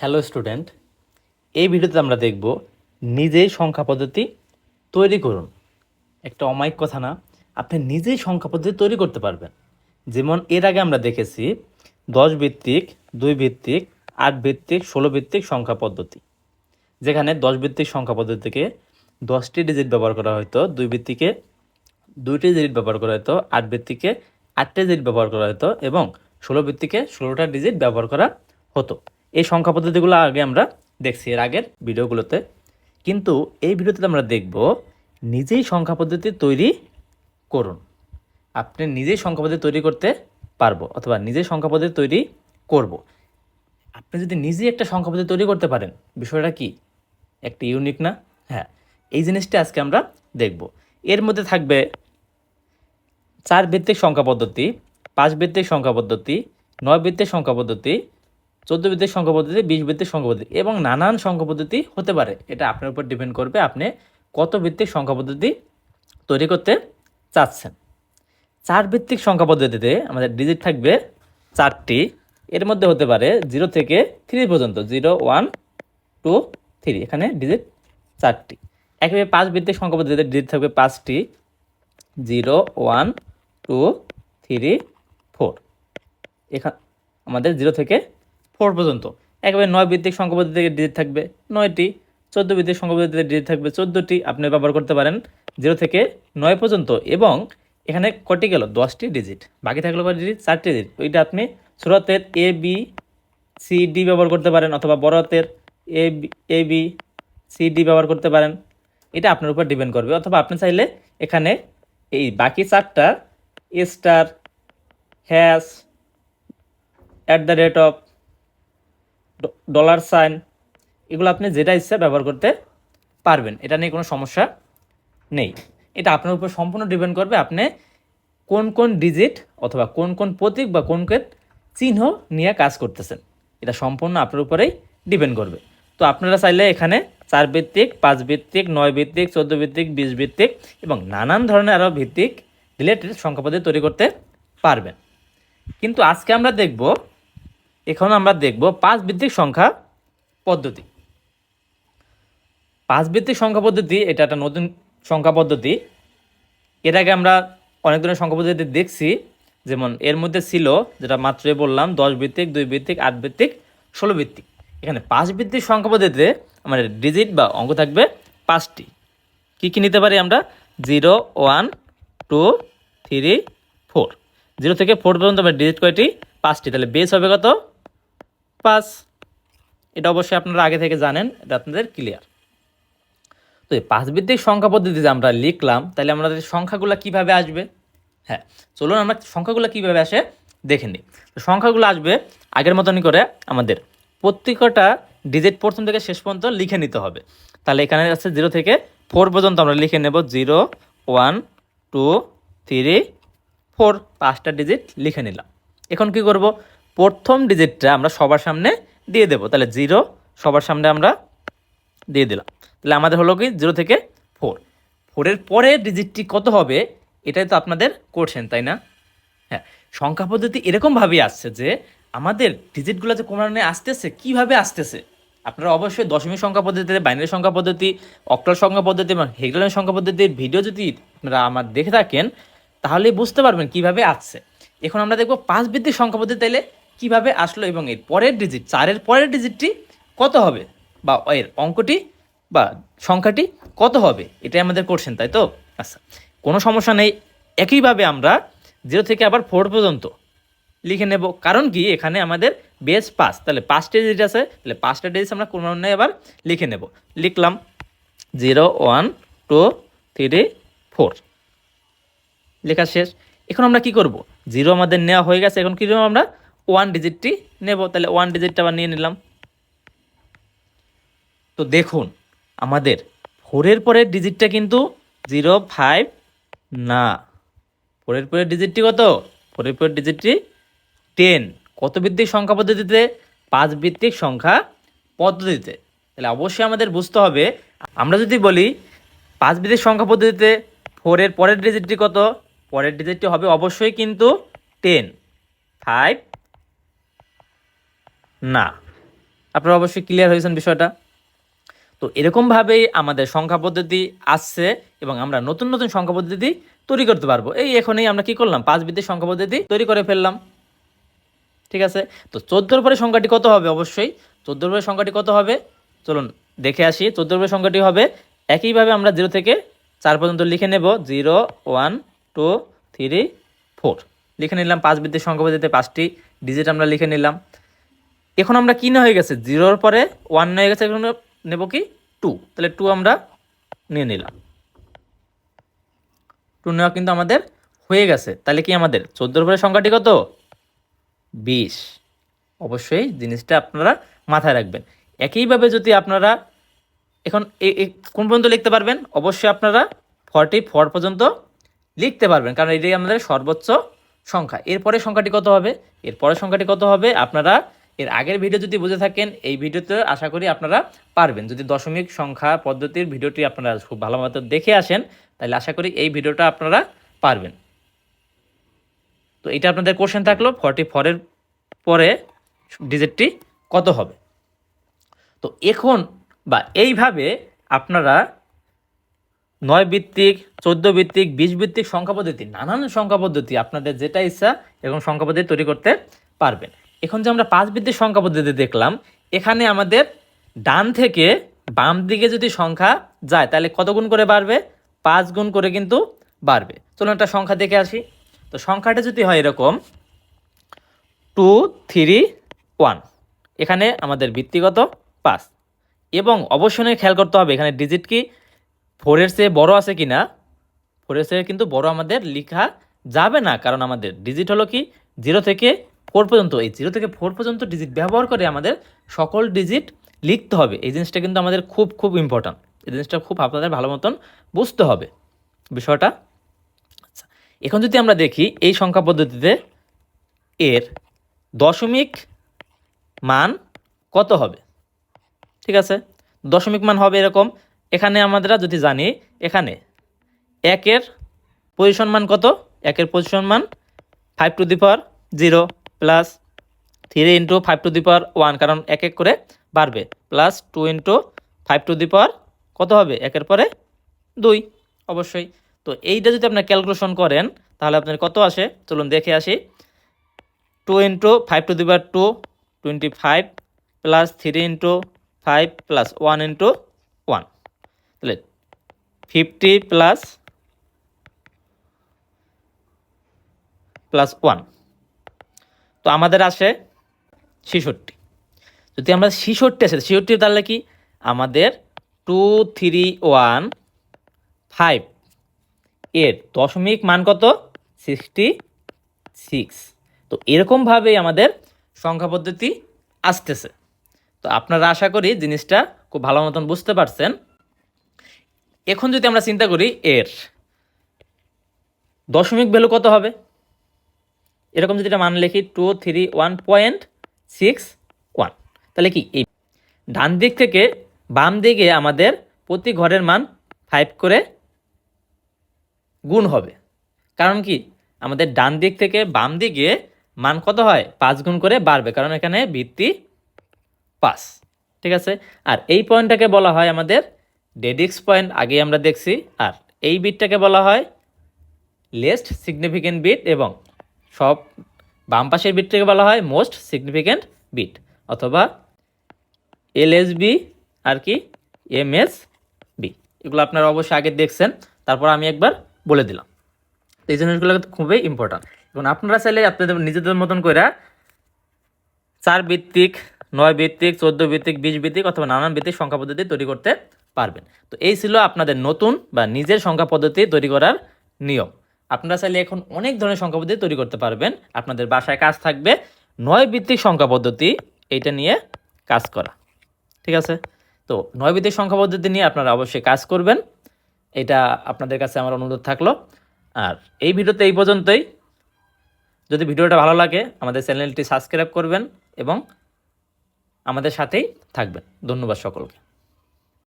Hello student, এই ভিডিওতে আমরা দেখব নিজেই সংখ্যা পদ্ধতি তৈরি করুন। একটা অমায়িক কথা না, আপনি নিজেই সংখ্যা পদ্ধতি তৈরি করতে পারবেন। যেমন এর আগে আমরা দেখেছি দশ ভিত্তিক, দুই ভিত্তিক, আট ভিত্তিক, ষোলো ভিত্তিক সংখ্যা পদ্ধতি। যেখানে দশ ভিত্তিক সংখ্যা পদ্ধতিকে দশটি ডিজিট ব্যবহার করা হতো দুই ভিত্তিকে দুইটি ডিজিট ব্যবহার করা হতো আট ভিত্তিকে আটটি ডিজিট ব্যবহার করা হতো এবং ষোলো ভিত্তিকে ষোলোটা ডিজিট ব্যবহার করা হতো। এই সংখ্যা পদ্ধতিগুলো আগে আমরা দেখছি এর আগের ভিডিওগুলোতে। কিন্তু এই ভিডিওতে আমরা দেখব, নিজেই সংখ্যা পদ্ধতি তৈরি করুন। আপনি নিজেই সংখ্যা পদ্ধতি তৈরি করতে পারব অথবা নিজেই সংখ্যা পদ্ধতি তৈরি করব। আপনি যদি নিজেই একটা সংখ্যা পদ্ধতি তৈরি করতে পারেন, বিষয়টা কি? একটা ইউনিক না? হ্যাঁ এই জিনিসটা আজকে আমরা দেখব। এর মধ্যে থাকবে চার ভিত্তিক সংখ্যা পদ্ধতি, পাঁচ ভিত্তিক সংখ্যা পদ্ধতি, নয় ভিত্তিক সংখ্যা পদ্ধতি চোদ্দ ভিত্তিক সংখ্যা পদ্ধতি, বিশ ভিত্তিক সংখ্যা পদ্ধতি এবং নানান সংখ্যা পদ্ধতি হতে পারে। এটা আপনার উপর ডিপেন্ড করবে আপনি কত ভিত্তিক সংখ্যা পদ্ধতি তৈরি করতে চাচ্ছেন। চার ভিত্তিক সংখ্যা পদ্ধতিতে আমাদের ডিজিট থাকবে চারটি। এর মধ্যে হতে পারে জিরো থেকে থ্রি পর্যন্ত জিরো ওয়ান টু থ্রি এখানে ডিজিট চারটি। একইভাবে পাঁচ ভিত্তিক সংখ্যা পদ্ধতিতে ডিজিট থাকবে পাঁচটি। Zero one two three four এখান আমাদের জিরো থেকে ফোর পর্যন্ত। একেবারে নয় ভিত্তিক সংখ্যা পদ্ধতিতে ডিজিট থাকবে। নয়টি, চোদ্দ ভিত্তিক সংখ্যা পদ্ধতিতে ডিজিট থাকবে। চোদ্দোটি আপনি ব্যবহার করতে পারেন জিরো থেকে নয় পর্যন্ত এবং এখানে কটি গেল? দশটি ডিজিট বাকি থাকল কটি ডিজিট চারটি ডিজিট ওইটা আপনি ছোটতের এ বি সি ডি ব্যবহার করতে পারেন অথবা বড় হাতের A B A B C D ব্যবহার করতে পারেন। এটা আপনার উপর ডিপেন্ড করবে। অথবা আপনি চাইলে এখানে এই বাকি চারটা star hash at the rate of dollar sign এগুলো আপনি যেটা ইচ্ছা ব্যবহার করতে পারবেন। এটা নিয়ে কোনো সমস্যা নেই। এটা আপনার উপর সম্পূর্ণ ডিপেন্ড করবে আপনি কোন কোন ডিজিট অথবা কোন কোন প্রতীক বা কোন কোন চিহ্ন নিয়ে কাজ করতেছেন। এটা সম্পূর্ণ আপনার উপরেই ডিপেন্ড করবে। তো আপনারা চাইলে এখানে চার ভিত্তিক, পাঁচ ভিত্তিক, নয় ভিত্তিক, চোদ্দ ভিত্তিক, বিশ ভিত্তিক এবং নানান ধরনের আরও ভিত্তিক রিলেটেড সংখ্যা পদ্ধতি তৈরি করতে পারবেন। কিন্তু আজকে আমরা দেখব এখন আমরা দেখব পাঁচ ভিত্তিক সংখ্যা পদ্ধতি। পাঁচ ভিত্তিক সংখ্যা পদ্ধতি, এটা একটা নতুন সংখ্যা পদ্ধতি। এর আগে আমরা অনেক ধরনের সংখ্যা পদ্ধতি দেখছি, যেমন এর মধ্যে ছিল, যেটা মাত্রই বললাম দশ ভিত্তিক দুই ভিত্তিক আট ভিত্তিক ষোলো ভিত্তিক এখানে পাঁচ ভিত্তিক সংখ্যা পদ্ধতিতে আমাদের ডিজিট বা অঙ্ক থাকবে পাঁচটি। কী কী নিতে পারি আমরা? Zero, one, two, three, four. Zero থেকে ফোর পর্যন্ত আমরা ডিজিট কয়টি? পাঁচটি। তাহলে বেস হবে কত? পাঁচ এটা অবশ্যই আপনারা আগে থেকে জানেন, এটা আপনাদের ক্লিয়ার তো এই পাঁচ ভিত্তিক সংখ্যা পদ্ধতিতে আমরা লিখলাম, তাহলে আমাদের সংখ্যাগুলো কীভাবে আসবে? হ্যাঁ চলুন আমরা সংখ্যাগুলো কীভাবে আসে দেখে নিই। তো সংখ্যাগুলো আসবে, আগের মতনই করে আমাদের প্রত্যেকটা ডিজিট প্রথম থেকে শেষ পর্যন্ত লিখে নিতে হবে। তাহলে এখানে আছে জিরো থেকে ফোর পর্যন্ত আমরা লিখে নেব zero one two three four পাঁচটা ডিজিট লিখে নিলাম। এখন কি করব? প্রথম ডিজিটটা আমরা সবার সামনে দিয়ে দেব। তাহলে জিরো সবার সামনে আমরা দিয়ে দিলাম। তাহলে আমাদের হলো কি? জিরো থেকে ফোর ফোরের পরে ডিজিটটি কত হবে? এটাই তো আপনাদের করছেন তাই না? হ্যাঁ সংখ্যা পদ্ধতি এরকমভাবেই আসছে যে আমাদের ডিজিটগুলো যে ক্রমান্বয়ে আসতেছে, কীভাবে আসতেছে? আপনারা অবশ্যই দশমিক সংখ্যা পদ্ধতিতে বাইনারি সংখ্যা পদ্ধতি, অক্টাল সংখ্যা পদ্ধতি এবং হেগলানের সংখ্যা পদ্ধতির ভিডিও যদি আপনারা আমার দেখে থাকেন, তাহলে বুঝতে পারবেন কীভাবে আসছে। এখন আমরা দেখব পাঁচ ভিত্তিক সংখ্যা পদ্ধতি তাইলে কীভাবে আসলো এবং এর পরের ডিজিট চারের পরের ডিজিটটি কত হবে? বা এর অঙ্কটি বা সংখ্যাটি কত হবে? এটাই আমাদের করছেন তাই তো? আচ্ছা কোনো সমস্যা নেই। একইভাবে আমরা জিরো থেকে আবার ফোর পর্যন্ত লিখে নেব। কারণ কি? এখানে আমাদের বেস পাঁচ। তাহলে পাঁচটা ডিজিট আছে। তাহলে পাঁচটা ডিজিট আমরা কোনো নয় আবার লিখে নেব। লিখলাম zero one two three four লেখা শেষ। এখন আমরা কি করব? জিরো আমাদের নেওয়া হয়ে গেছে। এখন কী আমরা? ওয়ান ডিজিটটি নেব, তাহলে ওয়ান ডিজিটটা আবার নিয়ে নিলাম। তো দেখুন, আমাদের ফোরের পরের ডিজিটটা কিন্তু জিরো ফাইভ না। ফোরের পরের ডিজিটটি কত? ফোরের পরের ডিজিটটি টেন কত ভিত্তিক সংখ্যা পদ্ধতিতে? পাঁচ ভিত্তিক সংখ্যা পদ্ধতিতে। তাহলে অবশ্যই আমাদের বুঝতে হবে। আমরা যদি বলি, পাঁচ ভিত্তিক সংখ্যা পদ্ধতিতে ফোরের পরের ডিজিটটি কত? পরের ডিজিটটি হবে অবশ্যই কিন্তু টেন ফাইভ না। আপনারা অবশ্যই ক্লিয়ার হয়েছেন বিষয়টা। তো এরকমভাবেই আমাদের সংখ্যা পদ্ধতি আসছে এবং আমরা নতুন নতুন সংখ্যা পদ্ধতি তৈরি করতে পারব। এই এখনই আমরা কি করলাম? পাঁচ বৃদ্ধির সংখ্যা পদ্ধতি তৈরি করে ফেললাম। ঠিক আছে? তো চোদ্দোর পরে সংখ্যাটি কত হবে? অবশ্যই চোদ্দোর পরে সংখ্যাটি কত হবে? চলুন দেখে আসি। চোদ্দোর পরে সংখ্যাটি হবে একইভাবে আমরা জিরো থেকে চার পর্যন্ত লিখে নেব। Zero one two three four লিখে নিলাম পাঁচ বৃদ্ধির সংখ্যা পদ্ধতিতে পাঁচটি। ডিজিট আমরা লিখে নিলাম। এখন আমরা কি না হয়ে গেছে? জিরোর পরে ওয়ান হয়ে গেছে, এখন নেব কি? টু তাহলে টু আমরা নিয়ে নিলাম। টু নেওয়া কিন্তু আমাদের হয়ে গেছে। তাহলে কি আমাদের? চোদ্দোর পরে সংখ্যাটি কত? বিশ। অবশ্যই জিনিসটা আপনারা মাথায় রাখবেন। একইভাবে যদি আপনারা এখন কোন পর্যন্ত লিখতে পারবেন? অবশ্যই আপনারা ফর্টি ফোর পর্যন্ত লিখতে পারবেন, কারণ এটাই আমাদের সর্বোচ্চ সংখ্যা। এরপরে সংখ্যাটি কত হবে? এরপরের সংখ্যাটি কত হবে? আপনারা এর আগের ভিডিও যদি বুঝে থাকেন, এই ভিডিওতে আশা করি আপনারা পারবেন। যদি দশমিক সংখ্যা পদ্ধতির ভিডিওটি আপনারা খুব ভালো মতো দেখে আসেন, তাহলে আশা করি এই ভিডিওটা আপনারা পারবেন। তো এটা আপনাদের কোশ্চেন থাকল ফর্টি ফোরের পরে ডিজিটটি কত হবে? তো এখন বা এইভাবে আপনারা নয় ভিত্তিক, চোদ্দ ভিত্তিক, বিশ ভিত্তিক সংখ্যা পদ্ধতি, নানান সংখ্যা পদ্ধতি আপনাদের যেটা ইচ্ছা এরকম সংখ্যা পদ্ধতি তৈরি করতে পারবেন। এখন যে আমরা পাঁচ বৃদ্ধির সংখ্যা পদ্ধতি দেখলাম, এখানে আমাদের ডান থেকে বাম দিকে যদি সংখ্যা যায়, তাহলে কত গুণ করে বাড়বে? পাঁচ গুণ করে কিন্তু বাড়বে। চলুন একটা সংখ্যা দেখে আসি। তো সংখ্যাটা যদি হয় এরকম, টু, থ্রি, ওয়ান। এখানে আমাদের ভিত্তিগত পাঁচ। এবং অবশ্যই খেয়াল করতে হবে, এখানে ডিজিট কি ফোরের চেয়ে বড় আছে কি না ফোরের চেয়ে কিন্তু বড় আমাদের লেখা যাবে না, কারণ আমাদের ডিজিট হলো কি জিরো থেকে ফোর পর্যন্ত, এই জিরো থেকে ফোর পর্যন্ত ডিজিট ব্যবহার করে আমাদের সকল ডিজিট লিখতে হবে। এই জিনিসটা কিন্তু আমাদের খুব খুব ইম্পর্ট্যান্ট এই জিনিসটা খুব আপনাদের ভালো মতন বুঝতে হবে। বিষয়টা? আচ্ছা এখন যদি আমরা দেখি এই সংখ্যা পদ্ধতিতে এর দশমিক মান কত হবে? ঠিক আছে? দশমিক মান হবে এরকম। এখানে আমরা যদি জানি, এখানে একের পজিশন মান কত? একের পজিশন মান five to the power zero plus three into five to the power one, কারণ এক এক করে বাড়বে। Plus two into five to the power কত হবে? একের পরে দুই, অবশ্যই। তো এইটা যদি আপনার ক্যালকুলেশন করেন, তাহলে আপনার কত আসে? চলুন দেখে আসি। Two into five to the power two, twenty five plus three into five plus one into one. তাহলে ফিফটি প্লাস প্লাস ওয়ান। তো আমাদের আসে ছেষট্টি। যদি আমরা ছেষট্টি আসে, ছেষট্টি তাহলে কি? আমাদের টু থ্রি ওয়ান ফাইভ এর দশমিক মান কত? সিক্সটি সিক্স তো এরকমভাবেই আমাদের সংখ্যা পদ্ধতি আসতেছে। তো আপনারা আশা করি জিনিসটা খুব ভালো মতন বুঝতে পারছেন। এখন যদি আমরা চিন্তা করি এর দশমিক ভ্যালু কত হবে? এরকম যদি এটা মান লিখি two three one point six one তাহলে কি? এই ডান দিক থেকে বাম দিকে আমাদের প্রতি ঘরের মান ফাইভ করে গুণ হবে। কারণ কি? আমাদের ডান দিক থেকে বাম দিকে মান কত হয়? পাঁচ গুণ করে বাড়বে, কারণ এখানে ভিত্তি পাস ঠিক আছে? আর এই পয়েন্টটাকে বলা হয় আমাদের ডেডিক্স পয়েন্ট আগে আমরা দেখছি। আর এই বিটটাকে বলা হয় লেস্ট সিগনিফিকেন্ট বিট এবং সব বাম পাশের বিটটাকে বলা হয় মোস্ট সিগনিফিকেন্ট বিট অথবা এলএসবি আর কি এমএস বি এগুলো আপনারা অবশ্যই আগে দেখছেন, তারপর আমি একবার বলে দিলাম। তো এই জিনিসগুলো খুবই ইম্পর্ট্যান্ট এবং আপনারা চাইলে আপনাদের নিজেদের মতন করে চার ভিত্তিক, নয় ভিত্তিক, চোদ্দ ভিত্তিক, বিশ ভিত্তিক অথবা নানান ভিত্তিক সংখ্যা পদ্ধতি তৈরি করতে পারবেন। তো এই ছিল আপনাদের নতুন বা নিজের সংখ্যা পদ্ধতি তৈরি করার নিয়ম। আপনারা চাইলে এখন অনেক ধরনের সংখ্যা পদ্ধতি তৈরি করতে পারবেন। আপনাদের বাসায় কাজ থাকবে নয় ভিত্তিক সংখ্যা পদ্ধতি, এইটা নিয়ে কাজ করা। ঠিক আছে? তো নয় ভিত্তিক সংখ্যা পদ্ধতি নিয়ে আপনারা অবশ্যই কাজ করবেন। এটা আপনাদের কাছে আমার অনুরোধ থাকল। আর এই ভিডিওতে এই পর্যন্তই। যদি ভিডিওটা ভালো লাগে, আমাদের চ্যানেলটি সাবস্ক্রাইব করবেন এবং আমাদের সাথেই থাকবেন। ধন্যবাদ সকলকে।